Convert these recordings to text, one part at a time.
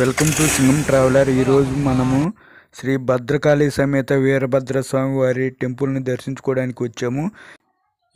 Welcome to Singam traveller. ఈరోజు మనము శ్రీ భద్రకాళి సమేత వీరభద్ర స్వామి వారి టెంపుల్ని దర్శించుకోవడానికి వచ్చాము.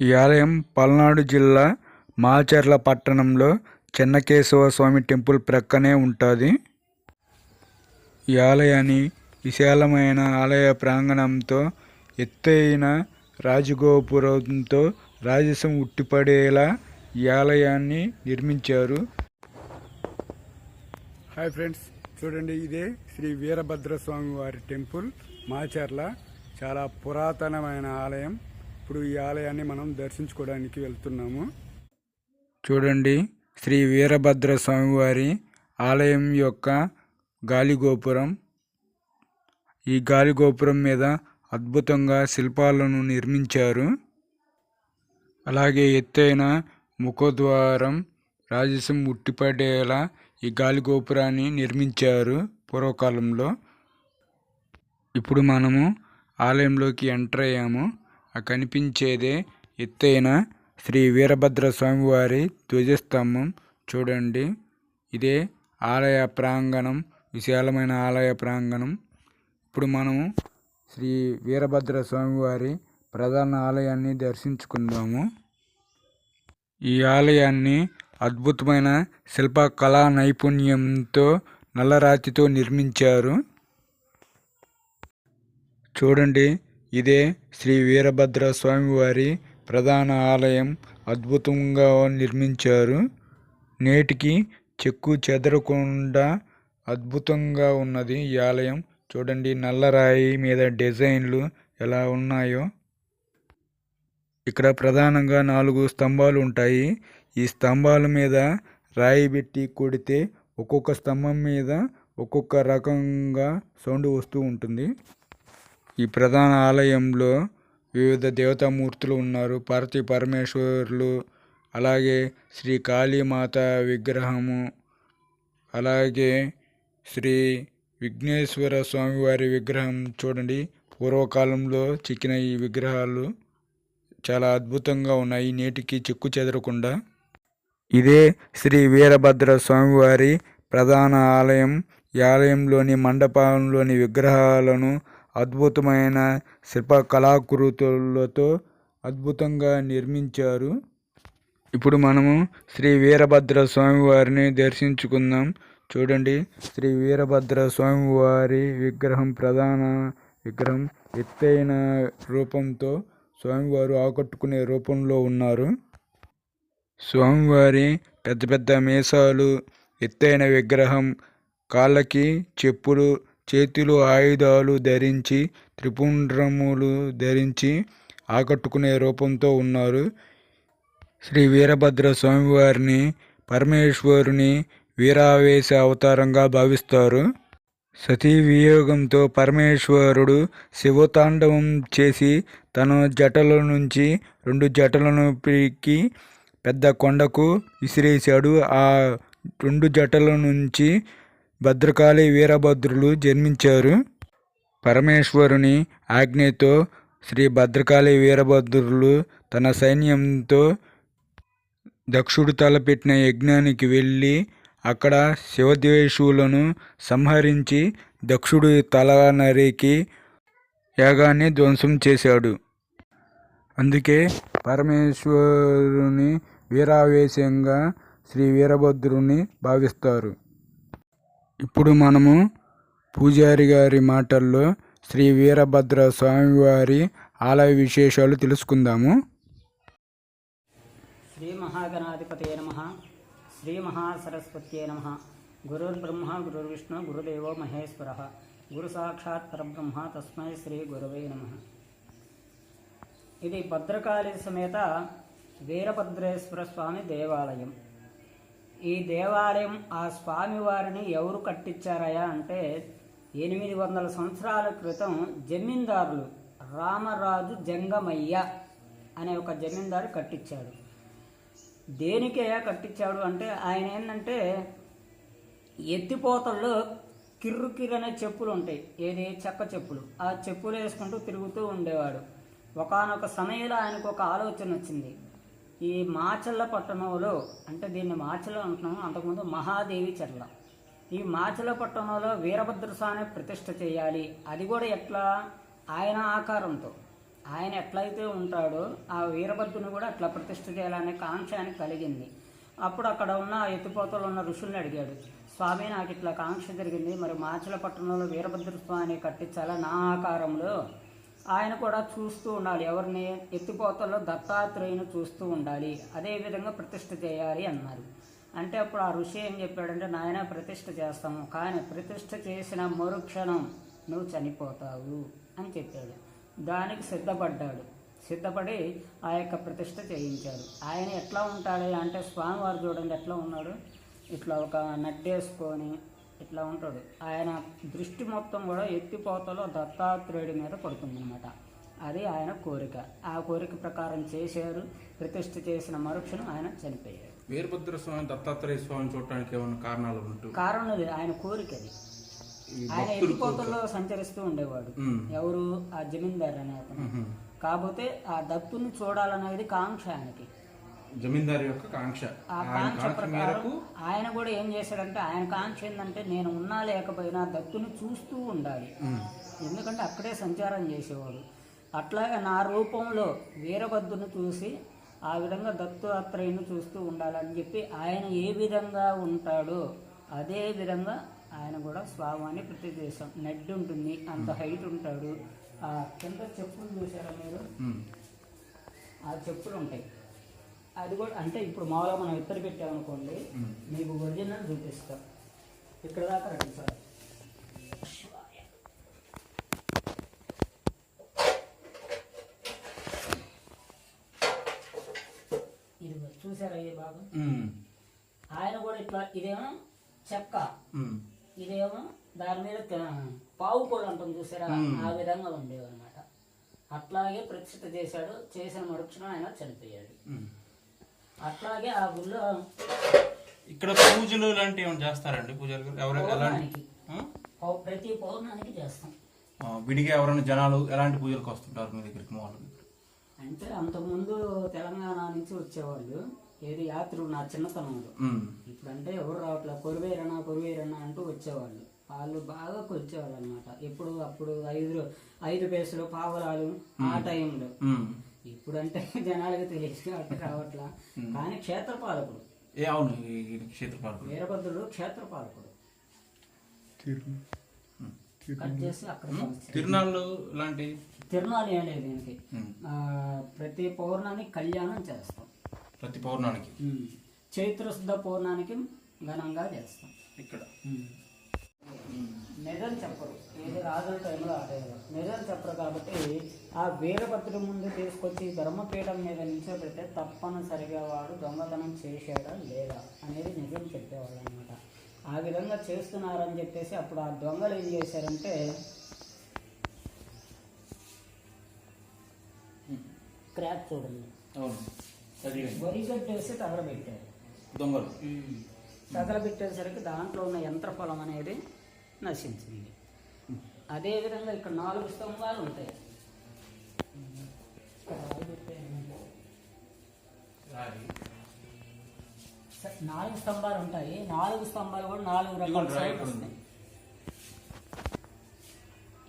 ఈ ఆలయం పల్నాడు జిల్లా మాచర్ల పట్టణంలో చెన్నకేశవ స్వామి టెంపుల్ ప్రక్కనే ఉంటుంది. ఈ ఆలయాన్ని విశాలమైన ఆలయ ప్రాంగణంతో ఎత్తైన రాజగోపురంతో రాజసం ఉట్టిపడేలా ఈ ఆలయాన్ని నిర్మించారు. హాయ్ ఫ్రెండ్స్ చూడండి ఇదే శ్రీ వీరభద్ర స్వామి వారి టెంపుల్ మాచర్ల. చాలా పురాతనమైన ఆలయం. ఇప్పుడు ఈ ఆలయాన్ని మనం దర్శించుకోవడానికి వెళ్తున్నాము. చూడండి శ్రీ వీరభద్రస్వామి వారి ఆలయం యొక్క గాలిగోపురం. ఈ గాలిగోపురం మీద అద్భుతంగా శిల్పాలను నిర్మించారు. అలాగే ఎత్తైన ముఖద్వారం రాజసం ఉట్టిపడేలా ఈ గాలి గోపురాన్ని నిర్మించారు పూర్వకాలంలో. ఇప్పుడు మనము ఆలయంలోకి ఎంటర్ అయ్యాము. ఆ కనిపించేదే ఎత్తైన శ్రీ వీరభద్ర స్వామివారి ధ్వజస్తంభం. చూడండి ఇదే ఆలయ ప్రాంగణం విశాలమైన ఆలయ ప్రాంగణం. ఇప్పుడు మనము శ్రీ వీరభద్ర స్వామివారి ప్రధాన ఆలయాన్ని దర్శించుకుందాము. ఈ ఆలయాన్ని అద్భుతమైన శిల్ప కళా నైపుణ్యంతో నల్లరాతితో నిర్మించారు. చూడండి ఇదే శ్రీ వీరభద్ర స్వామివారి ప్రధాన ఆలయం అద్భుతంగా నిర్మించారు. నేటికి చెక్కు చెదరకుండా అద్భుతంగా ఉన్నది ఈ ఆలయం. చూడండి నల్లరాయి మీద డిజైన్లు ఎలా ఉన్నాయో. ఇక్కడ ప్రధానంగా నాలుగు స్తంభాలు ఉంటాయి. ఈ స్తంభాల మీద రాయి పెట్టి కొడితే ఒక్కొక్క స్తంభం మీద ఒక్కొక్క రకంగా సౌండ్ వస్తూ ఉంటుంది. ఈ ప్రధాన ఆలయంలో వివిధ దేవతామూర్తులు ఉన్నారు. పార్వతీ పరమేశ్వరులు అలాగే శ్రీ కాళీమాత విగ్రహము అలాగే శ్రీ విఘ్నేశ్వర స్వామివారి విగ్రహం చూడండి. పూర్వకాలంలో చిక్కిన ఈ విగ్రహాలు చాలా అద్భుతంగా ఉన్నాయి. నేటికి చెక్కు చెదరకుండా ఇదే శ్రీ వీరభద్ర స్వామివారి ప్రధాన ఆలయం. ఈ ఆలయంలోని మండపంలోని విగ్రహాలను అద్భుతమైన శిల్ప కళాకృతులతో అద్భుతంగా నిర్మించారు. ఇప్పుడు మనము శ్రీ వీరభద్ర స్వామివారిని దర్శించుకుందాం. చూడండి శ్రీ వీరభద్ర స్వామివారి విగ్రహం ప్రధాన విగ్రహం ఎత్తైన రూపంతో స్వామివారు ఆకట్టుకునే రూపంలో ఉన్నారు. స్వామివారి పెద్ద పెద్ద మీసాలు ఎత్తైన విగ్రహం కాళ్ళకి చెప్పులు చేతిలో ఆయుధాలు ధరించి త్రిపుండ్రములు ధరించి ఆకట్టుకునే రూపంతో ఉన్నారు. శ్రీ వీరభద్ర స్వామివారిని పరమేశ్వరుని వీరావేశ అవతారంగా భావిస్తారు. సతీ వియోగంతో పరమేశ్వరుడు శివతాండవం చేసి తన జటల నుంచి రెండు జటలను పీకి పెద్ద కొండకు విసిరేశాడు. ఆ రెండు జటల నుంచి భద్రకాళి వీరభద్రులు జన్మించారు. పరమేశ్వరుని ఆజ్ఞతో శ్రీ భద్రకాళి వీరభద్రులు తన సైన్యంతో దక్షుడు తలపెట్టిన యజ్ఞానికి వెళ్ళి అక్కడ శివద్వేషులను సంహరించి దక్షుడు తల నరికి యాగాన్ని ధ్వంసం చేశాడు. అందుకే పరమేశ్వరుని వీరావేశంగా శ్రీ వీరభద్రుని భావిస్తారు. ఇప్పుడు మనము పూజారి గారి మాటల్లో శ్రీ వీరభద్ర స్వామివారి ఆలయ విశేషాలు తెలుసుకుందాము. శ్రీ మహాగణాధిపతే నమ. శ్రీ మహాసరస్వత్యే నమ. గురుర్బ్రహ్మ గురుర్విష్ణు గురుదేవో మహేశ్వర. గురు సాక్షాత్ పరబ్రహ్మ తస్మై శ్రీ గురవే నమ. ఇది భద్రకాళి సమేత వీరభద్రేశ్వర స్వామి దేవాలయం. ఈ దేవాలయం ఆ స్వామివారిని ఎవరు కట్టించారయా అంటే ఎనిమిది వందల సంవత్సరాల క్రితం జమీందారులు రామరాజు జంగమయ్య అనే ఒక జమీందారు కట్టించాడు. దేనికయ్యా కట్టించాడు అంటే ఆయన ఏంటంటే ఎత్తిపోతల్లో కిర్రు అనే చెప్పులు ఉంటాయి. ఏది? చెక్క చెప్పులు. ఆ చెప్పులు వేసుకుంటూ తిరుగుతూ ఉండేవాడు. ఒకానొక సమయంలో ఆయనకు ఒక ఆలోచన వచ్చింది. ఈ మాచల్ల పట్టణంలో అంటే దీన్ని మాచల్ల అంటున్నాము అంతకుముందు మహాదేవి చెర్ల. ఈ మాచలపట్నంలో వీరభద్ర స్వామి ప్రతిష్ట చేయాలి. అది కూడా ఎట్లా? ఆయన ఆకారంతో. ఆయన ఎట్లయితే ఉంటాడో ఆ వీరభద్రుని కూడా అట్లా ప్రతిష్ట చేయాలనే కాంక్ష ఆయనకు కలిగింది. అప్పుడు అక్కడ ఉన్న ఆ ఎత్తిపోతలో ఉన్న ఋషుల్ని అడిగాడు. స్వామి నాకు ఇట్లా కాంక్ష జరిగింది. మరి మాచలపట్నంలో వీరభద్ర స్వామిని కట్టించాలా? నా ఆకారంలో ఆయన కూడా చూస్తూ ఉండాలి. ఎవరిని ఎత్తిపోతల్లో దత్తాత్రేయుని చూస్తూ ఉండాలి. అదే విధంగా ప్రతిష్ఠ చేయాలి అన్నారు. అంటే అప్పుడు ఆ ఋషి ఏం చెప్పాడంటే నాయన ప్రతిష్ఠ చేస్తాము. కానీ ప్రతిష్ఠ చేసిన మరుక్షణం నువ్వు చనిపోతావు అని చెప్పాడు. దానికి సిద్ధపడ్డాడు. సిద్ధపడి ఆ యొక్క ప్రతిష్ఠ చేయించాడు. ఆయన ఎట్లా ఉంటాడు అంటే స్వామివారు చూడండి ఎట్లా ఉన్నాడు. ఇట్లా ఒక నడ్డేసుకొని ఇట్లా ఉంటాడు ఆయన దృష్టి మొత్తం కూడా ఎత్తిపోతలో దత్తాత్రేయుడి మీద పడుతుందన్నమాట. అది ఆయన కోరిక. ఆ కోరిక ప్రకారం చేశారు ప్రతిష్ఠ చేసిన మరుక్షణం ఆయన చనిపోయాడు వీరభద్ర స్వామి దత్తాత్రేయ స్వామిని చూడటానికి ఏమైనా కారణాలు ఉంటూ? కారణం అది ఆయన కోరిక అది. ఆయన ఎత్తిపోతల్లో సంచరిస్తూ ఉండేవాడు. ఎవరు? ఆ జమీందార్ అనే అతను. కాకపోతే ఆ దత్తుని చూడాలనేది కాంక్ష ఆయనకి. జమీందారు యొక్క కాంక్ష. ఆ కాంక్ష ప్రకారం మేరకు ఆయన కూడా ఏం చేశాడంటే ఆయన కాంక్ష ఏంటంటే నేను ఉన్నా లేకపోయినా దత్తుని చూస్తూ ఉండాలి. ఎందుకంటే అక్కడే సంచారం చేసేవాడు. అట్లాగే నా రూపంలో వీరభద్రుని చూసి ఆ విధంగా దత్తాత్రేయుని చూస్తూ ఉండాలని చెప్పి ఆయన ఏ విధంగా ఉంటాడో అదే విధంగా ఆయన కూడా స్వామిని ప్రతి చేశాం నెడ్ ఉంటుంది అంత హైట్ ఉంటాడు. ఆ కింద చెప్పులు చూసారా మీరు. ఆ చెప్పులు ఉంటాయి. అది కూడా అంటే ఇప్పుడు మామూలుగా మనం ఇద్దరు పెట్టామనుకోండి. మీకు ఒరిజినల్ చూపిస్తాం ఇక్కడ దాకా రండి సార్ ఇది చూసారా ఇది బాగా ఉమ్. ఆయన కూడా ఇట్లా ఇదేమో చెక్క. ఇదేమో దాని మీద పావు కోళ్ళు అంటాం చూసారా. ఆ విధంగా ఉండేవి అనమాట అట్లాగే ప్రతిష్ఠ చేశాడు చేసిన మరుక్షణం ఆయన చనిపోయాడు. అట్లాగే ఆ గుళ్ళో ఇక్కడ పూజలు లాంటివి ఏమైనా చేస్తారండి? పూజలు ఎలాంటి ప్రతి పౌర్ణానికి చేస్తాం. విడిగా ఎవరైనా జనాలు ఎలాంటి పూజలకు వస్తుంటారు మీ దగ్గరికి మామూలుగా అంటే అంతకుముందు తెలంగాణ నుంచి వచ్చేవాళ్ళు ఏది యాత్రులు నా చిన్నతనంలో. ఉమ్. ఇప్పుడంటే ఎవరు రావట్లేదు కొరివేరన్నా కొరివేరన్నా అంటూ వచ్చేవాళ్ళు. వాళ్ళు బాగా వచ్చేవాళ్ళు అనమాట ఎప్పుడు అప్పుడు ఐదు ఐదు పేసులు పావలాలు ఆ టైంలో. ఇప్పుడంటే జనాలకి తెలియదు కాబట్టి రావట్లా. కానీ క్షేత్రపాలకుడు. ఏ అవును క్షేత్రపాలకుడు. వీరభద్రుడు క్షేత్రపాలకుడు. కట్ చేసి అక్కడ. తిరునాళ్ళు లాంటి? తిరునాళ్ళు ఏం లేదు దీనికి. ప్రతి పౌర్ణానికి కళ్యాణం చేస్తాం. ప్రతి పౌర్ణానికి? ఉమ్. చైత్ర శుద్ధ పౌర్ణానికి ఘనంగా చేస్తాం. ఇక్కడ. నిజం చెప్పరు. ఏది రాజుల టైంలో ఆడేవారు నిజం చెప్పరు కాబట్టి ఆ వీరభద్రుడి ముందు తీసుకొచ్చి ధర్మపీఠం మీద నిల్చోబెడితే తప్పనిసరిగా వాడు దొంగతనం చేశాడా లేదా అనేది నిజం చెప్పేవాళ్ళు అనమాట ఆ విధంగా చేస్తున్నారని చెప్పేసి అప్పుడు ఆ దొంగలు ఏం చేశారంటే క్రాక్ చూడండి. వరిగడ్డేసి తగలబెట్టారు. దొంగలు. తగలబెట్టేసరికి దాంట్లో ఉన్న యంత్రఫలం అనేది నశించింది. అదేవిధంగా ఇక్కడ నాలుగు స్తంభాలు ఉంటాయి. నాలుగు స్తంభాలు ఉంటాయి. నాలుగు స్తంభాలు కూడా నాలుగు రకాల ఉంది. వస్తాయి.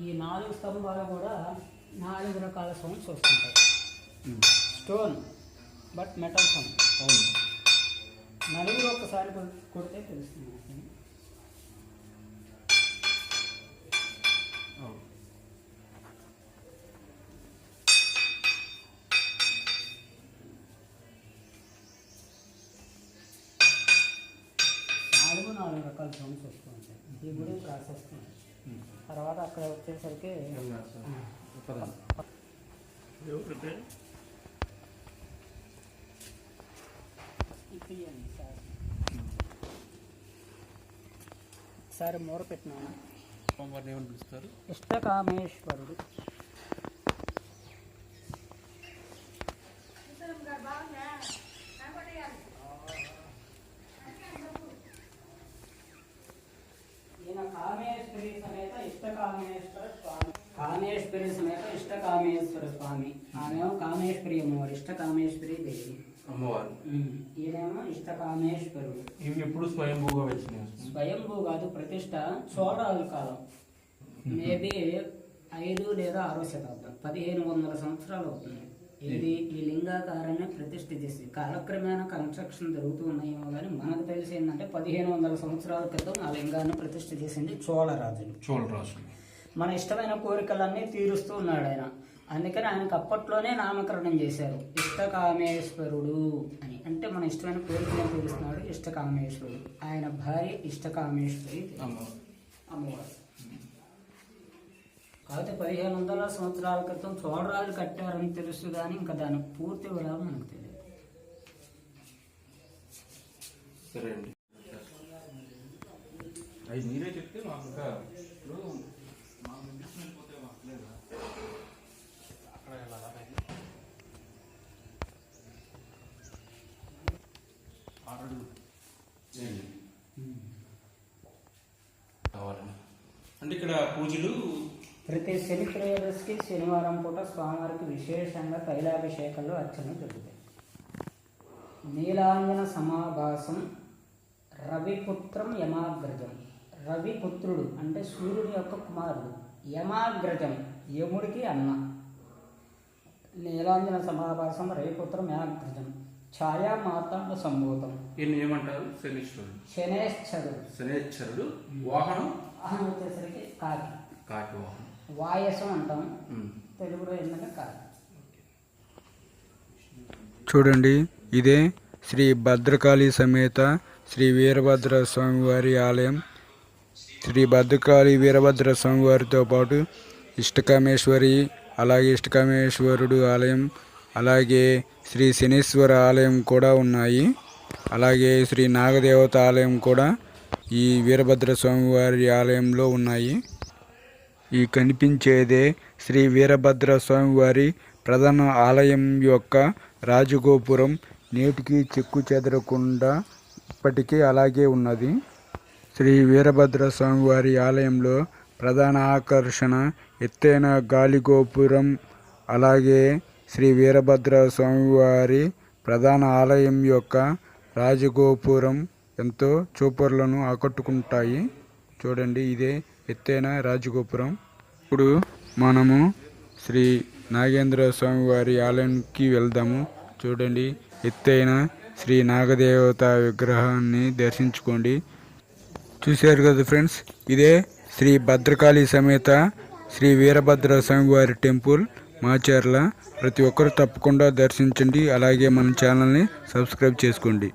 ఈ నాలుగు స్తంభాలు కూడా నాలుగు రకాల సౌండ్స్ వస్తుంటాయి. స్టోన్ బట్ మెటల్ సౌండ్ అవును. నలుగురు ఒక్కసారి కొ- కొడితే తెలుస్తుంది. నాలుగు నాలుగు రకాల సౌండ్స్ వస్తూ ఉంటాయి ఈ గుడి ప్రాసెస్ ఉమ్. తర్వాత అక్కడ వచ్చేసరికి పదండి. ఇప్పియండి సార్. సార్ మూర పెట్టినాను స్వామివారిని ఏమని పిలుస్తారు? ఇష్టకామేశ్వరుడు కామేశ్వరి సమేత ఇష్టకామేశ్వర స్వామి. కామేశ్వరి సమేత ఇష్టకామేశ్వర స్వామి ఆమె కామేశ్వరి అమ్మవారు. ఇష్టకామేశ్వరి దేవి అమ్మవారు ఈయనేమో ఇష్టకామేశ్వరుడు ఇవి ఎప్పుడు స్వయంభూగా వచ్చినాయి స్వయంభూ కాదు ప్రతిష్ట చోళరాజు కాలం. మేబీ ఐదు లేదా ఆరో శతాబ్దం పదిహేను వందల సంవత్సరాలు అవుతుంది. ఇది ఈ లింగాకారాన్ని ప్రతిష్ఠ చేసి కాలక్రమేణా కన్స్ట్రక్షన్ జరుగుతూ ఉన్నాయేమో కానీ మనకు తెలిసి ఏంటంటే పదిహేను వందల సంవత్సరాల క్రితం ఆ లింగాన్ని ప్రతిష్ఠ చేసింది చోళరాజులు. చోళరాజు మన ఇష్టమైన కోరికలన్నీ తీరుస్తూ ఉన్నాడు ఆయన. అందుకని ఆయనకు అప్పట్లోనే నామకరణం చేశారు. ఇష్టకామేశ్వరుడు అని. అంటే మన ఇష్టమైన కోరికలను తీరుస్తున్నాడు? ఇష్టకామేశ్వరుడు. ఆయన భార్య ఇష్టకామేశ్వరి. అమ్మవారు. అమ్మవారు. కాకపోతే పదిహేను వందల సంవత్సరాల క్రితం చోళరాజు కట్టారని తెలుసు కానీ ఇంకా దాని పూర్తి వివరాలు మనకు తెలియదు సరే అండి అవి మీరే చెప్తే మాకు ఇంకా ఇప్పుడు మాకు పోతే మాకు లేదా అక్కడ వెళ్ళాలా పైకి? ఆరు అడుగులు. ఏంటి? కావాలని అంటే ఇక్కడ పూజలు ప్రతి శని త్రయోదశికి శనివారం పూట స్వామివారికి విశేషంగా తైలాభిషేకాలు అర్చనలు జరుగుతాయి. నీలాంజన సమాభాసం రవిపుత్రం యమాగ్రజం. రవిపుత్రుడు అంటే సూర్యుని యొక్క కుమారుడు. యమాగ్రజం యముడికి అన్న. నీలాంజన సమాభాసం రవిపుత్రం యమాగ్రజం. ఛాయా మార్తాండ సంభూతం. ఈయన ఏమంటారు? శనీశ్వరుడు. శనేశ్వరుడు. శనేశ్వరుడు వాహనం. వాహనం వచ్చేసరికి కాకి. కాకి వాహనం. వాయసం అంటాం. తెలుగులో ఏంటంటే చూడండి ఇదే శ్రీ భద్రకాళి సమేత శ్రీ వీరభద్ర స్వామివారి ఆలయం. శ్రీ భద్రకాళి వీరభద్ర స్వామివారితో పాటు ఇష్టకామేశ్వరి అలాగే ఇష్టకామేశ్వరుడు ఆలయం అలాగే శ్రీ శనీశ్వర ఆలయం కూడా ఉన్నాయి. అలాగే శ్రీ నాగదేవత ఆలయం కూడా ఈ వీరభద్ర స్వామివారి ఆలయంలో ఉన్నాయి. ఈ కనిపించేదే శ్రీ వీరభద్ర స్వామివారి ప్రధాన ఆలయం యొక్క రాజగోపురం నేటికి చెక్కు చెదరకుండా ఇప్పటికీ అలాగే ఉన్నది. శ్రీ వీరభద్ర స్వామివారి ఆలయంలో ప్రధాన ఆకర్షణ ఎత్తైన గాలిగోపురం అలాగే శ్రీ వీరభద్ర స్వామివారి ప్రధాన ఆలయం యొక్క రాజగోపురం ఎంతో చూపర్లను ఆకట్టుకుంటాయి. చూడండి ఇదే ఎత్తైన రాజగోపురం. ఇప్పుడు మనము శ్రీ నాగేంద్ర స్వామి వారి ఆలయంకి వెళ్దాము. చూడండి ఎత్తైన శ్రీ నాగదేవత విగ్రహాన్ని దర్శించుకోండి. చూశారు కదా ఫ్రెండ్స్ ఇదే శ్రీ భద్రకాళి సమేత శ్రీ వీరభద్ర స్వామి వారి టెంపుల్. మాచర్ల ప్రతి ఒక్కరు తప్పకుండా దర్శించండి. అలాగే మన ఛానల్ని సబ్స్క్రైబ్ చేసుకోండి.